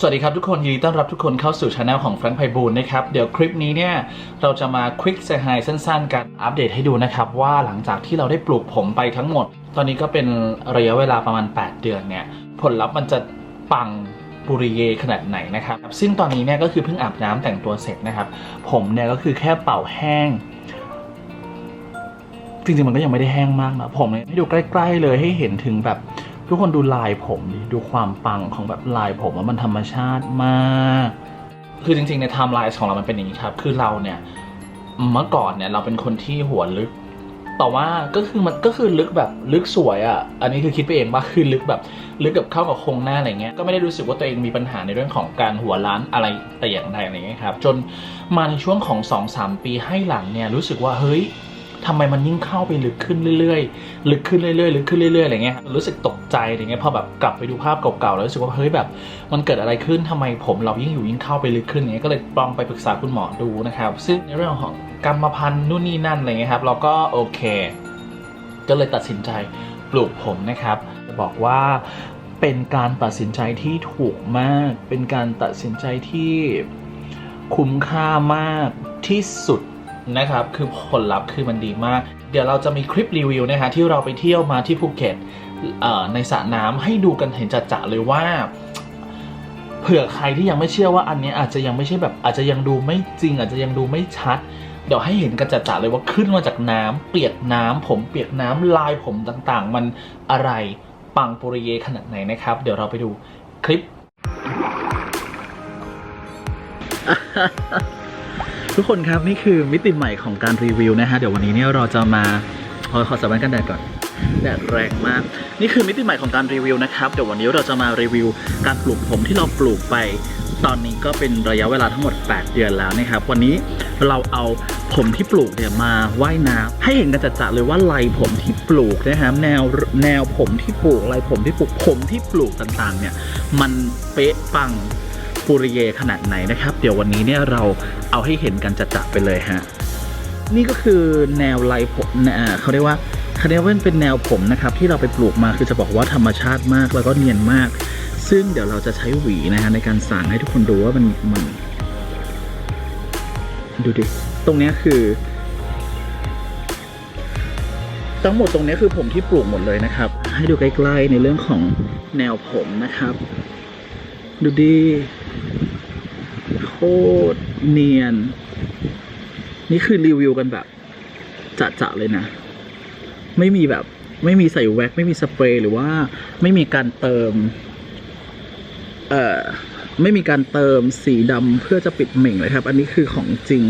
สวัสดีครับทุกคนยินดีต้อนรับทุกคนเข้าสู่ช anel ของแฟรงค์ไพบูลนะครับ เดี๋ยวคลิปนี้เนี่ย เราจะมาควิกเซฮายสั้นๆ กันอัปเดตให้ดูนะครับ ว่าหลังจากที่เราได้ปลูกผมไปทั้งหมด ตอนนี้ก็เป็นระยะเวลาประมาณ 8 เดือนเนี่ย ผลลัพธ์มันจะปังปุริเยขนาดไหนนะครับ ซึ่งตอนนี้เนี่ยก็คือเพิ่งอาบน้ำแต่งตัวเสร็จนะครับ ผมเนี่ยก็คือแค่เป่าแห้งจริงๆมันก็ยังไม่ได้แห้งมากนะผมเนี่ยให้ดูใกล้ ๆ เลยให้เห็นถึงแบบ ทุกคนดูลายผมดิดูความปังของแบบลายผมว่ามันธรรมชาติมาก คือจริงๆในไทม์ไลน์ของเรามันเป็นอย่างนี้ครับ คือเราเนี่ยเมื่อก่อนเนี่ยเราเป็นคนที่หัวลึก แต่ว่าก็คือมันก็คือลึกแบบลึกสวยอะ่ะ อันนี้คือคิดไปเองว่าคือลึกแบบลึกกับเข้ากับโครงหน้าอะไรเงี้ย ก็ไม่ได้รู้สึกว่าตัวเองมีปัญหาในเรื่องของการหัวล้านอะไรแต่อย่างใดอะไรเงี้ยครับ จนมาในช่วงของ2อสปีให้หลังเนี่ยรู้สึกว่าเฮ้ย ทำไมมันยิ่งเข้าไปลึกขึ้นเรื่อยๆ ลึกขึ้นเรื่อยๆ ลึกขึ้นเรื่อยๆ อะไรเงี้ย รู้สึกตกใจอะไรเงี้ย พอแบบกลับไปดูภาพเก่าๆ แล้วรู้สึกว่าเฮ้ยแบบ มันเกิดอะไรขึ้นทำไมผมเรายิ่งอยู่ยิ่งเข้าไปลึกขึ้นอย่างเงี้ย ก็เลยลองไปปรึกษาคุณหมอดูนะครับ ซึ่งในเรื่องของกรรมพันธุ์นู่นนี่นั่นอะไรเงี้ยครับ เราก็โอเค ก็เลยตัดสินใจปลูกผมนะครับ จะบอกว่าเป็นการตัดสินใจที่ถูกมาก เป็นการตัดสินใจที่คุ้มค่ามากที่สุด นะครับ คือผลลัพธ์คือมันดีมาก เดี๋ยวเราจะมีคลิปรีวิวนะฮะที่เราไปเที่ยวมาที่ภูเก็ตในสระน้ำให้ดูกันเห็นจัดๆเลยว่า เผื่อใครที่ยังไม่เชื่อว่าอันนี้อาจจะยังไม่ใช่แบบอาจจะยังดูไม่จริง อาจจะยังดูไม่ชัด เดี๋ยวให้เห็นกันจัดๆเลยว่าขึ้นมาจากน้ำเปียกน้ำผมเปียกน้ำลายผมต่างๆ มันอะไรปังปุริเยขนาดไหนนะครับ เดี๋ยวเราไปดูคลิป ทุกคนครับนี่คือมิติใหม่ของการรีวิวนะฮะเดี๋ยววันนี้เนี่ยเราจะมาขอขอสบันกันแดดก่อนแดดแรงมาก นี่คือมิติใหม่ของการรีวิวนะครับเดี๋ยววันนี้เราจะมารีวิวการปลูกผมที่เราปลูกไป ตอนนี้ก็เป็นระยะเวลาทั้งหมด 8 เดือนแล้วนะครับ วันนี้เราเอาผมที่ปลูกเนี่ยมาว่ายน้ำให้เห็นกันจัดๆเลยว่าลายผมที่ปลูกนะครับแนวแนวผมที่ปลูกลายผมที่ปลูกผมที่ปลูกต่างๆ เนี่ย มันเป๊ะปัง ปุริเยขนาดไหนนะครับ เดี๋ยววันนี้เนี่ยเราเอาให้เห็นกันจัดๆไปเลยฮะนี่ก็คือแนวลายผมเขาเรียกว่าเขาเรียกว่าเป็นแนวผมนะครับ ที่เราไปปลูกมาคือจะบอกว่าธรรมชาติมากแล้วก็เนียนมาก ซึ่งเดี๋ยวเราจะใช้หวีนะฮะในการสางให้ทุกคนดูว่ามันมันดูดิตรงนี้คือทั้งหมดตรงนี้คือผมที่ปลูกหมดเลยนะครับ ให้ดูใกล้ๆในเรื่องของแนวผมนะครับ ดูดิโคตรเนียน นี่คือรีวิวกันแบบจะๆเลยนะ ไม่มีแบบไม่มีใส่แว็ก ไม่มีสเปรย์หรือว่าไม่มีการเติม เอ่อ ไม่มีการเติมสีดำเพื่อจะปิดเหม่งเลยครับ อันนี้คือของจริง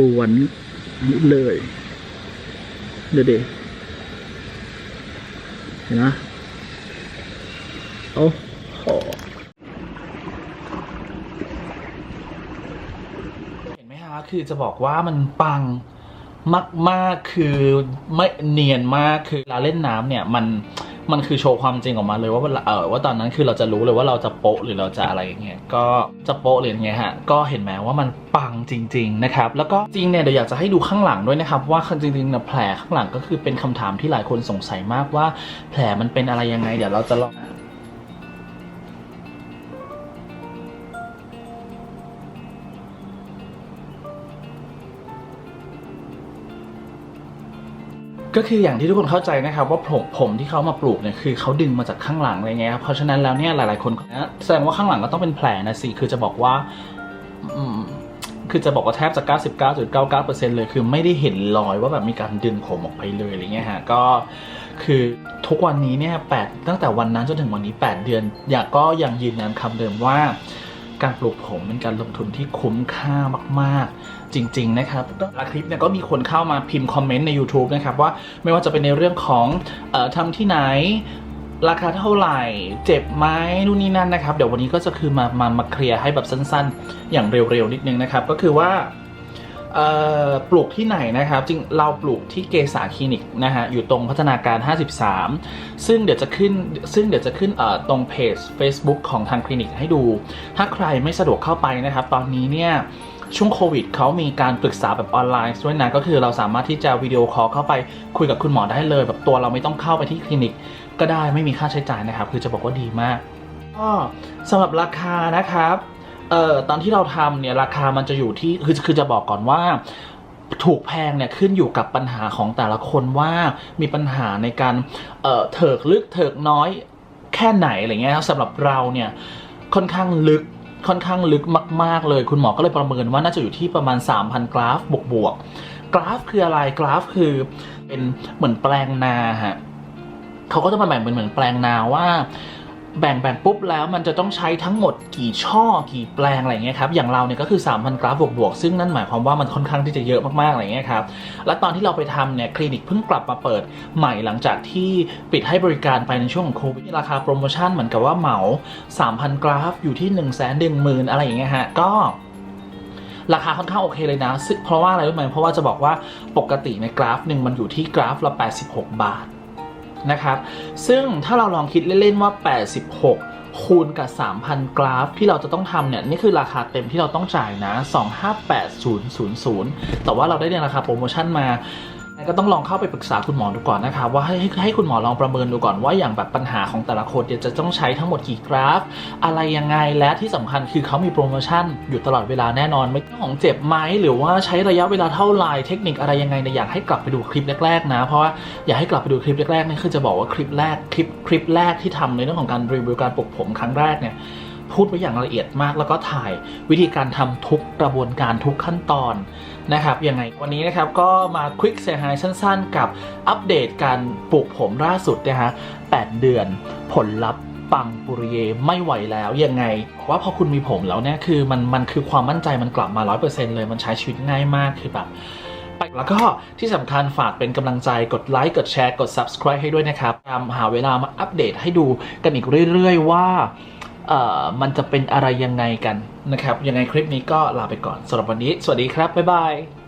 ล้วนๆนี่เลย เดี๋ยวดิเห็นไหมโอ้โห เห็นไหมฮะ คือจะบอกว่ามันปังมาก ๆ คือไม่เนียนมากคือเวลาเล่นน้ำเนี่ยมันมันคือโชว์ความจริงออกมาเลยว่าเวลาเออว่าตอนนั้นคือเราจะรู้เลยว่าเราจะโปะหรือเราจะอะไรอย่างเงี้ยก็จะโปะหรือย่างเงี้ยฮะก็เห็นไหมว่ามันปังจริง ๆ นะครับ แล้วก็จริงเนี่ยเดี๋ยวอยากจะให้ดูข้างหลังด้วยนะครับ ว่าจริงๆเนี่ยแผลข้างหลังก็คือเป็นคำถามที่หลายคนสงสัยมากว่า แผลมันเป็นอะไรยังไง เดี๋ยวเราจะลอง ก็คืออย่างที่ทุกคนเข้าใจนะครับว่าผมผมที่เขามาปลูกเนี่ยคือเขาดึงมาจากข้างหลังอะไรเงี้ยครับเพราะฉะนั้นแล้วเนี่ยหลายๆคนก็แสดงว่าข้างหลังก็ต้องเป็นแผลนะสิคือจะบอกว่าคือจะบอกว่าแทบจะ99.99%เลย คือไม่ได้เห็นรอยว่าแบบมีการดึงผมออกไปเลยอะไรเงี้ยฮะก็คือทุกวันนี้เนี่ยแปดตั้งแต่วันนั้นจนถึงวันนี้ 8 เดือน อยากก็ยังยืนยันคำเดิมว่า การปลูกผมเป็นการลงทุนที่คุ้มค่ามากๆ จริง ๆ นะครับแล้วคลิปเนี่ยก็มีคนเข้ามาพิมพ์คอมเมนต์ใน YouTube นะครับว่าไม่ว่าจะเป็นในเรื่องของออทำที่ไหนราคาเท่าไหร่ เจ็บไหมนู่นนี่นั่นนะครับ เดี๋ยววันนี้ก็จะคือมามามาเคลียร์ให้แบบสั้นๆ อย่างเร็วๆ นิดนึงนะครับ ก็คือว่า ปลูกที่ไหนนะครับจริงเราปลูกที่เกษาคลินิกนะฮะอยู่ตรงพัฒนาการ 53 ซึ่งเดี๋ยวจะขึ้นซึ่งเดี๋ยวจะขึ้นตรงเพจ Facebook ของทางคลินิกให้ดู ถ้าใครไม่สะดวกเข้าไปนะครับ ตอนนี้เนี่ยช่วงโควิดเขามีการปรึกษาแบบออนไลน์ด้วยนะก็คือเราสามารถที่จะวิดีโอคอลเข้าไปคุยกับคุณหมอได้เลย แบบตัวเราไม่ต้องเข้าไปที่คลินิก ก็ได้ไม่มีค่าใช้จ่ายนะครับ คือจะบอกว่าดีมากก็สำหรับราคานะครับ เอ่อตอนที่เราทำเนี่ยราคามันจะอยู่ที่คือคือจะบอกก่อนว่าถูกแพงเนี่ยขึ้นอยู่กับปัญหาของแต่ละคนว่ามีปัญหาในการเอ่อเถิกลึกเถิกน้อยแค่ไหนอะไรเงี้ยสำหรับเราเนี่ยค่อนข้างลึกค่อนข้างลึกมาก ๆ เลย คุณหมอก็เลยประเมินว่าน่าจะอยู่ที่ประมาณ 3,000 กราฟบวกบวกกราฟคืออะไรกราฟคือเป็นเหมือนแปลงนาฮะเขาก็จะมาแบ่งเป็นเหมือนแปลงนาว่า แบ่งแบ่งปุ๊บแล้วมันจะต้องใช้ทั้งหมดกี่ช่อกี่แปลงอะไรเงี้ยครับอย่างเราเนี่ยก็คือ 3,000 กราฟบวกบวกๆซึ่งนั่นหมายความว่ามันค่อนข้างที่จะเยอะมากๆอะไรเงี้ยครับและตอนที่เราไปทำเนี่ยคลินิกเพิ่งกลับมาเปิดใหม่หลังจากที่ปิดให้บริการไปในช่วงของโควิดราคาโปรโมชั่นเหมือนกับว่าเหมา 3,000 กราฟอยู่ที่1 1 0 0 0 0อะไรอย่างเงี้ยฮะก็ราคาค่อนข้างโอเคเลยนะซึ่งเพราะว่าอะไรรู้ไหมเพราะว่าจะบอกว่าปกติในกราฟหนึ่งมันอยู่ที่กราฟละ86 บาท นะครับ ซึ่งถ้าเราลองคิดเล่นๆว่า 86 คูณกับ 3,000 กราฟ ที่เราจะต้องทำเนี่ย นี่คือราคาเต็มที่เราต้องจ่ายนะ 258000 แต่ว่าเราได้ในราคาโปรโมชั่นมา ก็ต้องลองเข้าไปปรึกษาคุณหมอดูก่อนนะครับว่าให้ให้คุณหมอลองประเมินดูก่อนว่าอย่างแบบปัญหาของแต่ละคนเนี่ยจะต้องใช้ทั้งหมดกี่กราฟ อะไรยังไงและที่สำคัญคือเขามีโปรโมชั่นอยู่ตลอดเวลาแน่นอนไม่ต้องของเจ็บไหมหรือว่าใช้ระยะเวลาเท่าไรเทคนิคอะไรยังไงเนี่ยอยากให้กลับไปดูคลิปแรกๆนะเพราะว่าอยากให้กลับไปดูคลิปแรกๆนี่คือจะบอกว่าคลิปแรกคลิปคลิปแรกที่ทำในเรื่องของการรีวิวการปลูกผมครั้งแรกเนี่ย พูดไว้อย่างละเอียดมาก แล้วก็ถ่ายวิธีการทำทุกกระบวนการทุกขั้นตอนนะครับยังไงวันนี้นะครับก็มาควิกเซฮายสั้นๆ กับอัปเดตการปลูกผมล่าสุดนะฮะ8เดือนผลลัพธ์ปังปุริเยไม่ไหวแล้วยังไง ว่าพอคุณมีผมแล้วเนี่ยคือมันมันคือความมั่นใจมันกลับมา 100%เลยมันใช้ชีวิตง่ายมากคือแบบแล้วก็ที่สำคัญฝากเป็นกำลังใจกดไลค์กดแชร์กด subscribe ให้ด้วยนะครับตามหาเวลามาอัปเดตให้ดูกันอีกเรื่อย ๆ ว่า มันจะเป็นอะไรยังไงกันนะครับ ยังไงคลิปนี้ก็ลาไปก่อนสำหรับวันนี้ สวัสดีครับ บ๊ายบาย